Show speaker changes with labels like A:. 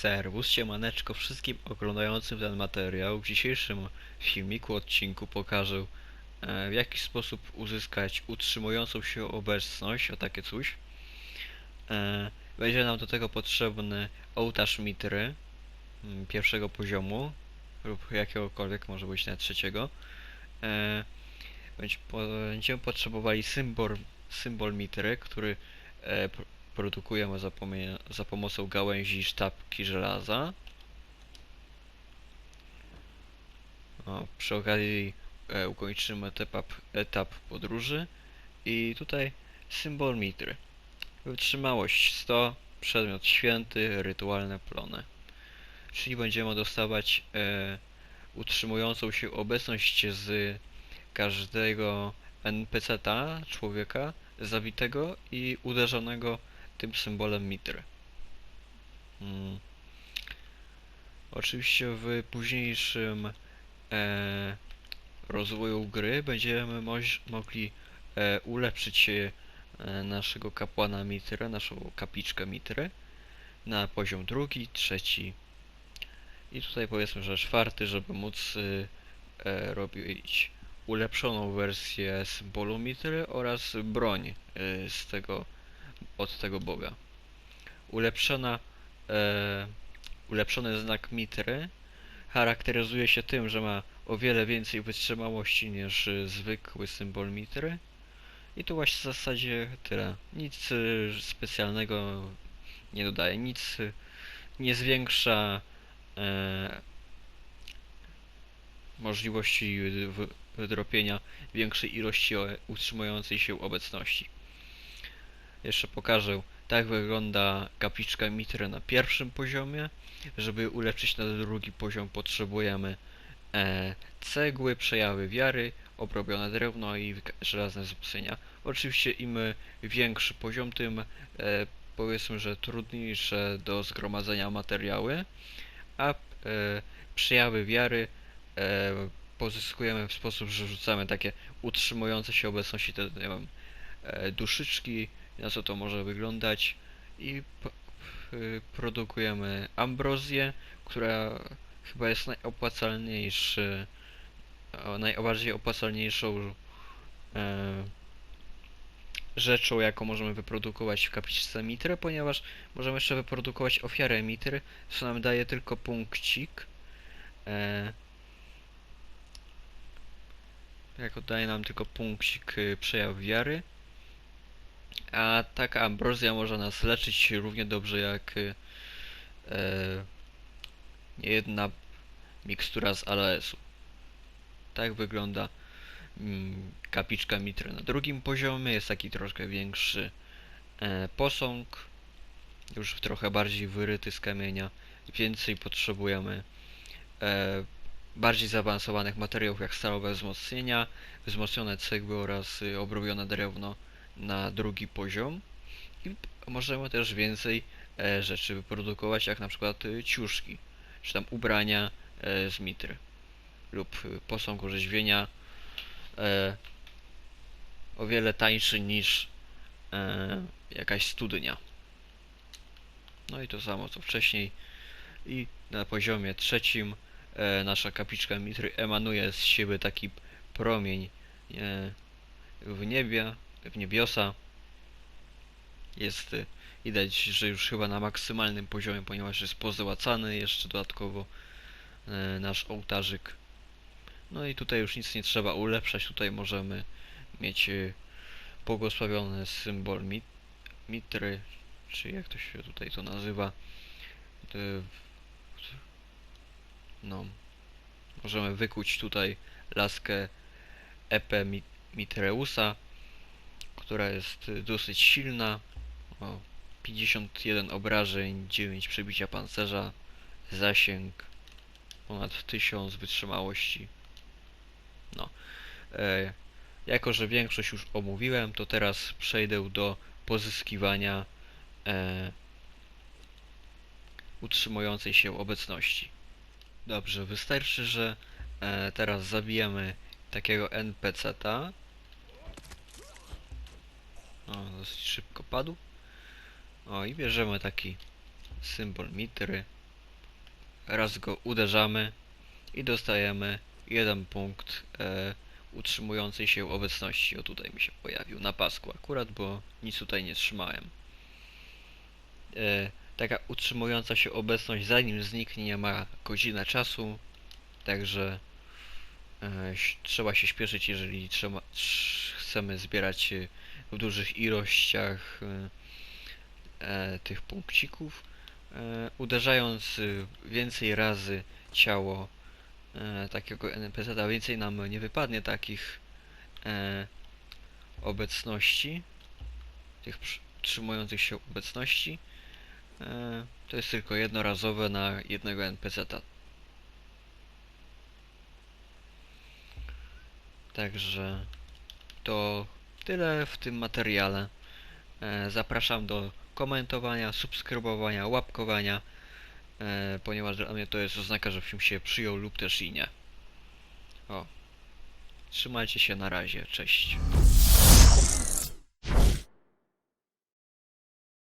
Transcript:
A: Serwus, siemaneczko wszystkim oglądającym ten materiał. W dzisiejszym filmiku, odcinku pokażę e, w jaki sposób uzyskać utrzymującą się obecność, o takie coś. E, będzie nam do tego potrzebny ołtarz mitry mm, pierwszego poziomu lub jakiegokolwiek, może być nawet trzeciego. E, będziemy potrzebowali symbol, symbol mitry, który e, produkujemy za, za pomocą gałęzi sztabki żelaza. O, przy okazji e, ukończymy etap, etap podróży i tutaj symbol mitry. Wytrzymałość 100, przedmiot święty, rytualne plony. Czyli będziemy dostawać e, utrzymującą się obecność z każdego NPC-ta, człowieka, zabitego i uderzonego tym symbolem mitry. Mm. Oczywiście w późniejszym e, rozwoju gry będziemy mogli e, ulepszyć e, naszego kapłana mitry, naszą kapliczkę mitry na poziom drugi, trzeci i tutaj powiedzmy, że czwarty, żeby móc y, e, robić ulepszoną wersję symbolu mitry oraz broń y, z tego od tego boga. Ulepszona, e, ulepszony znak mitry charakteryzuje się tym, że ma o wiele więcej wytrzymałości niż y, zwykły symbol mitry. I tu właśnie w zasadzie tyle. Nic y, specjalnego nie dodaje, nic y, nie zwiększa e, możliwości wy- wydropienia większej ilości utrzymującej się obecności. Jeszcze pokażę, tak wygląda kapliczka Mitry na pierwszym poziomie. Żeby ulepszyć na drugi poziom potrzebujemy e, cegły, przejawy wiary, obrobione drewno i żelazne wzmocnienia. Oczywiście im większy poziom, tym e, powiedzmy, że trudniejsze do zgromadzenia materiały, a e, przejawy wiary e, pozyskujemy w sposób, że rzucamy takie utrzymujące się obecności, te, nie wiem, e, duszyczki, na co to może wyglądać i produkujemy ambrozję, która chyba jest najopłacalniejszy, najbardziej opłacalniejszą e, rzeczą, jaką możemy wyprodukować w kapliczce Mitry, ponieważ możemy jeszcze wyprodukować ofiarę Mitry, co nam daje tylko punkcik. E, jako daje nam tylko punkcik y, przejaw wiary. A taka ambrozja może nas leczyć równie dobrze jak y, e, jedna mikstura z aloesu. Tak wygląda mm, kapliczka mitry. Na drugim poziomie jest taki troszkę większy e, posąg, już trochę bardziej wyryty z kamienia. Więcej potrzebujemy e, bardziej zaawansowanych materiałów jak stalowe wzmocnienia, wzmocnione cegły oraz y, obrobione drewno na drugi poziom i możemy też więcej e, rzeczy wyprodukować, jak na przykład y, ciuszki, czy tam ubrania e, z mitry lub posąg orzeźwienia e, o wiele tańszy niż e, jakaś studnia. No i to samo co wcześniej i na poziomie trzecim e, nasza kapliczka mitry emanuje z siebie taki promień e, w niebie, w niebiosa. Jest y, widać, że już chyba na maksymalnym poziomie, ponieważ jest pozłacany jeszcze dodatkowo e, nasz ołtarzyk. No i tutaj już nic nie trzeba ulepszać, tutaj możemy mieć y, błogosławiony symbol mit, mitry, czy jak to się tutaj to nazywa. Y, No, możemy wykuć tutaj laskę Epe Mi- Mitreusa, która jest y, dosyć silna. O, 51 obrażeń, 9 przebicia pancerza, zasięg ponad 1000 wytrzymałości. No. E, jako, że większość już omówiłem, to teraz przejdę do pozyskiwania e, utrzymującej się obecności. Dobrze, wystarczy, że e, teraz zabijemy takiego NPC-ta. O, dosyć szybko padł. O, i bierzemy taki symbol mitry. raz go uderzamy i dostajemy jeden punkt e, utrzymującej się obecności. O tutaj mi się pojawił na pasku akurat, bo nic tutaj nie trzymałem. E, taka utrzymująca się obecność zanim zniknie ma godzinę czasu, także e, trzeba się śpieszyć, jeżeli trzeba, trz- chcemy zbierać e, w dużych ilościach e, e, tych punkcików. E, uderzając e, więcej razy ciało e, takiego NPC-a, więcej nam nie wypadnie takich obecności, tych utrzymujących się obecności. To jest tylko jednorazowe na jednego NPC-a. Także to tyle w tym materiale. E, zapraszam do komentowania, subskrybowania, łapkowania, e, ponieważ dla mnie to jest oznaka, że film się przyjął lub też i nie. O. Trzymajcie się na razie, cześć.